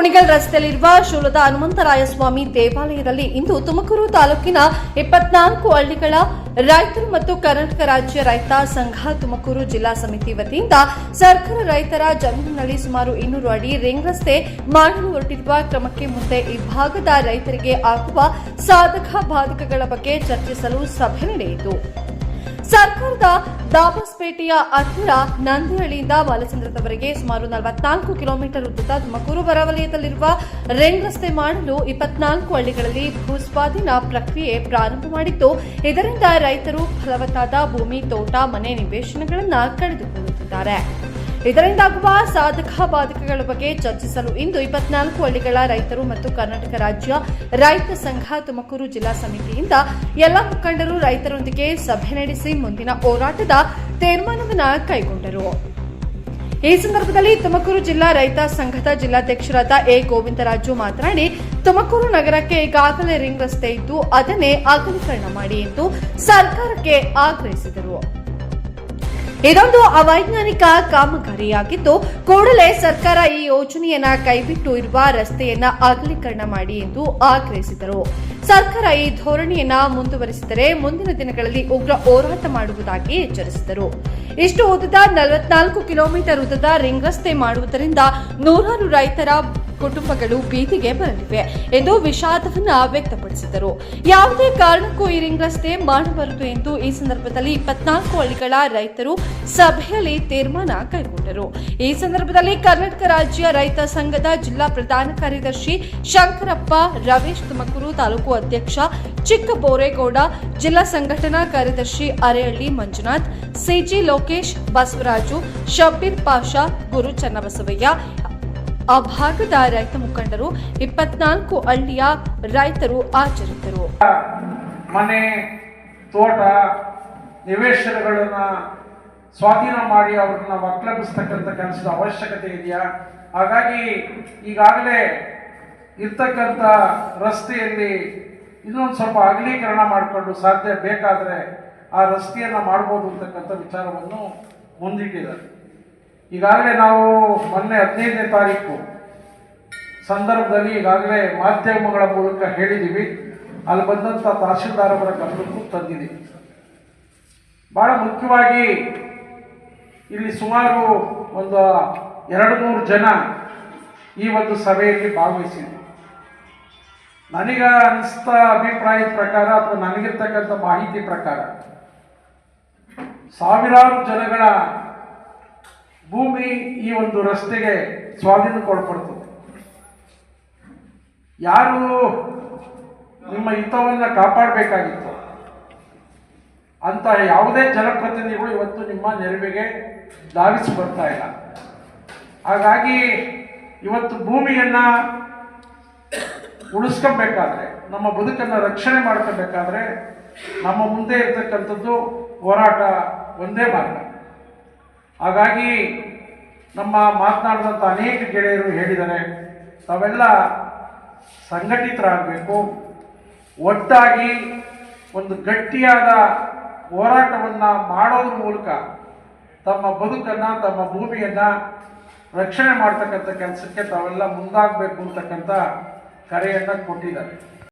ಕುಣಿಗಲ್ ರಸ್ತೆಯಲ್ಲಿರುವ ಶೂಲದ ಹನುಮಂತರಾಯಸ್ವಾಮಿ ದೇವಾಲಯದಲ್ಲಿ ಇಂದು ತುಮಕೂರು ತಾಲೂಕಿನ ಇಪ್ಪತ್ನಾಲ್ಕು ಹಳ್ಳಿಗಳ ರೈತರು ಮತ್ತು ಕರ್ನಾಟಕ ರಾಜ್ಯ ರೈತ ಸಂಘ ತುಮಕೂರು ಜಿಲ್ಲಾ ಸಮಿತಿ ವತಿಯಿಂದ ಸರ್ಕಾರ ರೈತರ ಜಮೀನಿನಲ್ಲಿ ಸುಮಾರು ಇನ್ನೂರು ಅಡಿ ರಿಂಗ್ ರಸ್ತೆ ಮಾಡಲು ಹೊರಟಿರುವ ಕ್ರಮಕ್ಕೆ ಮುಂದೆ ಈ ಭಾಗದ ರೈತರಿಗೆ ಆಗುವ ಸಾಧಕ ಬಾಧಕಗಳ ಬಗ್ಗೆ ಚರ್ಚಿಸಲು ಸಭೆ ನಡೆಯಿತು. ಸರ್ಕಾರದ ದಾಬಸ್ಪೇಟೆಯ ಹತ್ತಿರ ನಂದಿಹಳ್ಳಿಯಿಂದ ಬಾಲಚಂದ್ರದವರೆಗೆ ಸುಮಾರು ನಲವತ್ನಾಲ್ಕು ಕಿಲೋಮೀಟರ್ ಉದ್ದದ ತುಮಕೂರು ಹೊರವಲಯದಲ್ಲಿರುವ ರೆಂಗ್ ರಸ್ತೆ ಮಾಡಲು ಇಪ್ಪತ್ನಾಲ್ಕು ಹಳ್ಳಿಗಳಲ್ಲಿ ಭೂಸ್ವಾಧೀನ ಪ್ರಕ್ರಿಯೆ ಪ್ರಾರಂಭ ಮಾಡಿದ್ದು ಇದರಿಂದ ರೈತರು ಫಲವತ್ತಾದ ಭೂಮಿ, ತೋಟ, ಮನೆ ನಿವೇಶನಗಳನ್ನು ಕಳೆದುಕೊಳ್ಳುತ್ತಿದ್ದಾರೆ. ಇದರಿಂದಾಗುವ ಸಾಧಕ ಬಾಧಕಗಳ ಬಗ್ಗೆ ಚರ್ಚಿಸಲು ಇಂದು ಇಪ್ಪತ್ನಾಲ್ಕು ಹಳ್ಳಿಗಳ ರೈತರು ಮತ್ತು ಕರ್ನಾಟಕ ರಾಜ್ಯ ರೈತ ಸಂಘ ತುಮಕೂರು ಜಿಲ್ಲಾ ಸಮಿತಿಯಿಂದ ಎಲ್ಲ ಮುಖಂಡರು ರೈತರೊಂದಿಗೆ ಸಭೆ ನಡೆಸಿ ಮುಂದಿನ ಹೋರಾಟದ ತೀರ್ಮಾನವನ್ನು ಕೈಗೊಂಡರು. ಈ ಸಂದರ್ಭದಲ್ಲಿ ತುಮಕೂರು ಜಿಲ್ಲಾ ರೈತ ಸಂಘದ ಜಿಲ್ಲಾಧ್ಯಕ್ಷರಾದ ಎ ಗೋವಿಂದರಾಜು ಮಾತನಾಡಿ, ತುಮಕೂರು ನಗರಕ್ಕೆ ಈಗಾಗಲೇ ರಿಂಗ್ ರಸ್ತೆ ಇದ್ದು, ಅದನ್ನೇ ಅಗಲೀಕರಣ ಮಾಡಿ ಎಂದು ಸರ್ಕಾರಕ್ಕೆ ಆಗ್ರಹಿಸಿದರು. ಇದೊಂದು ಅವೈಜ್ಞಾನಿಕ ಕಾಮಗಾರಿಯಾಗಿದ್ದು, ಕೂಡಲೇ ಸರ್ಕಾರ ಈ ಯೋಜನೆಯನ್ನ ಕೈಬಿಟ್ಟು ಇರುವ ರಸ್ತೆಯನ್ನ ಅಗಲೀಕರಣ ಮಾಡಿ ಎಂದು ಆಗ್ರಹಿಸಿದರು. ಸರ್ಕಾರ ಈ ಧೋರಣೆಯನ್ನ ಮುಂದುವರಿಸಿದರೆ ಮುಂದಿನ ದಿನಗಳಲ್ಲಿ ಉಗ್ರ ಹೋರಾಟ ಮಾಡುವುದಾಗಿ ಎಚ್ಚರಿಸಿದರು. ಇಷ್ಟು ಉದ್ದದ ನಲವತ್ನಾಲ್ಕು ಕಿಲೋಮೀಟರ್ ಉದ್ದದ ರಿಂಗ್ ರಸ್ತೆ ಮಾಡುವುದರಿಂದ ನೂರಾರು ರೈತರ ಕುಟುಂಬಗಳು ಬೀದಿಗೆ ಬರಲಿವೆ ಎಂದು ವಿಷಾದವನ್ನ ವ್ಯಕ್ತಪಡಿಸಿದರು. ಯಾವುದೇ ಕಾರಣಕ್ಕೂ ಈ ರಿಂಗ್ ರಸ್ತೆ ಮಾಡಬಾರದು ಎಂದು ಈ ಸಂದರ್ಭದಲ್ಲಿ ಇಪ್ಪತ್ನಾಲ್ಕು ಹಳ್ಳಿಗಳ ರೈತರು ಸಭೆಯಲ್ಲಿ ತೀರ್ಮಾನ ಕೈಗೊಂಡರು. ಈ ಸಂದರ್ಭದಲ್ಲಿ ಕರ್ನಾಟಕ ರಾಜ್ಯ ರೈತ ಸಂಘದ ಜಿಲ್ಲಾ ಪ್ರಧಾನ ಕಾರ್ಯದರ್ಶಿ ಶಂಕರಪ್ಪ, ರಮೇಶ್ ತುಮಕೂರು ತಾಲೂಕು ಅಧ್ಯಕ್ಷ ಚಿಕ್ಕ ಬೋರೇಗೌಡ ಜಿಲ್ಲಾ ಸಂಘಟನಾ ಕಾರ್ಯದರ್ಶಿ ಅರೆಹಳ್ಳಿ ಮಂಜುನಾಥ್, ಸಿಜಿ ಲೋಕೇಶ್ ಬಸವರಾಜು ಶಬೀರ್ ಪಾಷಾ, ಗುರು ಚನ್ನಬಸವಯ್ಯ ಆ ಭಾಗದ ರೈತ ಮುಖಂಡರು ಇಪ್ಪತ್ನಾಲ್ಕು ಹಳ್ಳಿಯ ರೈತರು ಆಚರಿಸಿದರು ಮನೆ, ತೋಟ, ನಿವೇಶನಗಳನ್ನು ಸ್ವಾಧೀನ ಮಾಡಿ ಅವ್ರನ್ನ ಒಕ್ಕಲೆಬ್ಬಿಸ್ತಕ್ಕಂಥ ಕೆಲಸದ ಅವಶ್ಯಕತೆ ಇದೆಯಾ? ಹಾಗಾಗಿ ಈಗಾಗಲೇ ಇರ್ತಕ್ಕಂಥ ರಸ್ತೆಯಲ್ಲಿ ಇನ್ನೊಂದು ಸ್ವಲ್ಪ ಅಗಲೀಕರಣ ಮಾಡಿಕೊಂಡು ಸಾಧ್ಯ ಬೇಕಾದರೆ ಆ ರಸ್ತೆಯನ್ನು ಮಾಡ್ಬೋದು ಅಂತಕ್ಕಂಥ ವಿಚಾರವನ್ನು ಮುಂದಿಟ್ಟಿದ್ದಾರೆ. ಈಗಾಗಲೇ ನಾವು ಮೊನ್ನೆ ಹದಿನೈದನೇ ತಾರೀಕು ಸಂದರ್ಭದಲ್ಲಿ ಈಗಾಗಲೇ ಮಾಧ್ಯಮಗಳ ಮೂಲಕ ಹೇಳಿದ್ದೀವಿ. ಅಲ್ಲಿ ಬಂದಂಥ ತಹಶೀಲ್ದಾರ್ ಅವರ ಗಮನಕ್ಕೂ ತಂದಿದ್ದೀವಿ ಭಾಳ ಮುಖ್ಯವಾಗಿ ಇಲ್ಲಿ ಸುಮಾರು ಒಂದು ಎರಡು ನೂರು ಜನ ಈ ಒಂದು ಸಭೆಯಲ್ಲಿ ಭಾಗವಹಿಸಿದ್ರು. ನನಗೆ ಅನಿಸ್ತ ಅಭಿಪ್ರಾಯದ ಪ್ರಕಾರ ಅಥವಾ ನನಗಿರ್ತಕ್ಕಂಥ ಮಾಹಿತಿ ಪ್ರಕಾರ ಸಾವಿರಾರು ಜನಗಳ ಭೂಮಿ ಈ ಒಂದು ರಸ್ತೆಗೆ ಸ್ವಾಧೀನ ಸ್ವಾಧೀನಕ್ಕೊಳಪಡ್ತದೆ ಯಾರು ನಿಮ್ಮ ಹಿತವನ್ನು ಕಾಪಾಡಬೇಕಾಗಿತ್ತು? ಅಂತ ಯಾವುದೇ ಜನಪ್ರತಿನಿಧಿಗಳು ಇವತ್ತು ನಿಮ್ಮ ನೆರವಿಗೆ ಧಾವಿಸಿ ಬರ್ತಾ ಇಲ್ಲ. ಹಾಗಾಗಿ ಇವತ್ತು ಭೂಮಿಯನ್ನ ಉಳಿಸ್ಕೊಬೇಕಾದ್ರೆ, ನಮ್ಮ ಬದುಕನ್ನು ರಕ್ಷಣೆ ಮಾಡ್ಕೋಬೇಕಾದ್ರೆ ನಮ್ಮ ಮುಂದೆ ಇರ್ತಕ್ಕಂಥದ್ದು ಹೋರಾಟ ಒಂದೇ ಮಾರ್ಗ. ಹಾಗಾಗಿ ನಮ್ಮ ಮಾತನಾಡಿದಂಥ ಅನೇಕ ಗೆಳೆಯರು ಹೇಳಿದ್ದಾರೆ ತಾವೆಲ್ಲ ಸಂಘಟಿತರಾಗಬೇಕು. ಒಟ್ಟಾಗಿ ಒಂದು ಗಟ್ಟಿಯಾದ ಹೋರಾಟವನ್ನು ಮಾಡೋದ್ರ ಮೂಲಕ ತಮ್ಮ ಬದುಕನ್ನು, ತಮ್ಮ ಭೂಮಿಯನ್ನು ರಕ್ಷಣೆ ಮಾಡ್ತಕ್ಕಂಥ ಕೆಲಸಕ್ಕೆ ತಾವೆಲ್ಲ ಮುಂದಾಗಬೇಕು ಅಂತಕ್ಕಂಥ ಕರೆಯನ್ನು ಕೊಟ್ಟಿದ್ದಾರೆ.